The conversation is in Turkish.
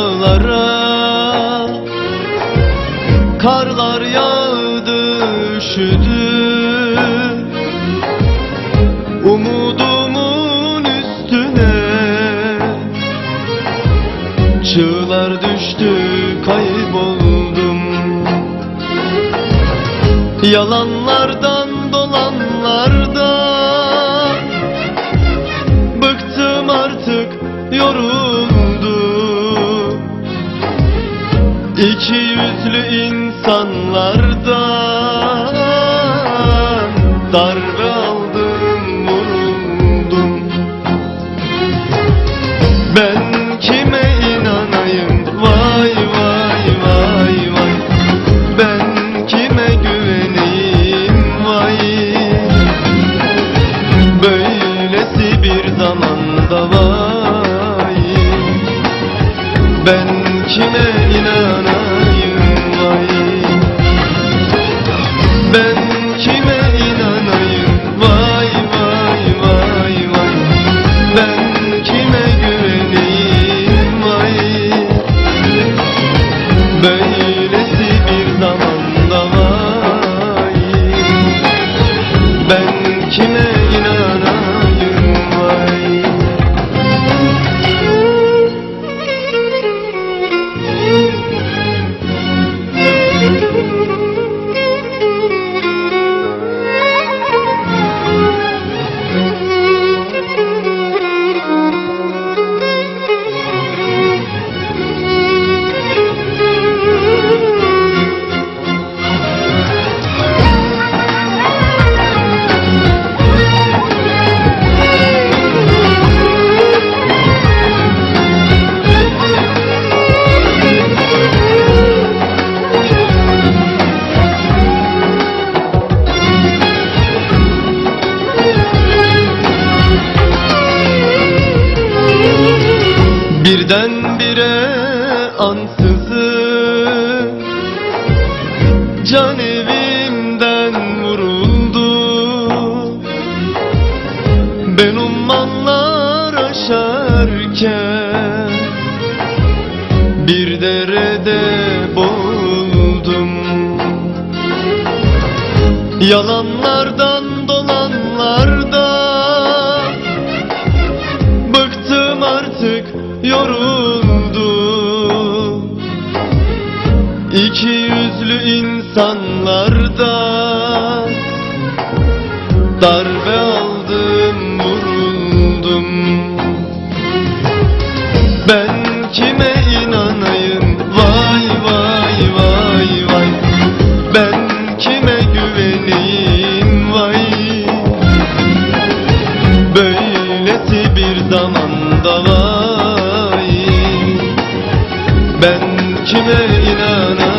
dağlara. Karlar yağdı üşüdü. Umudumun üstüne Çığlar düştü kayboldum. Yalanlardan dolanlardan Bıktım artık yorul İki yüzlü insanlardan darbe aldım vuruldum. Ben birdenbire ansızın Can evimden vuruldu. Ben ummanlar aşarken Bir derede boğuldum. Yalanlardan dolanlardan kime inanır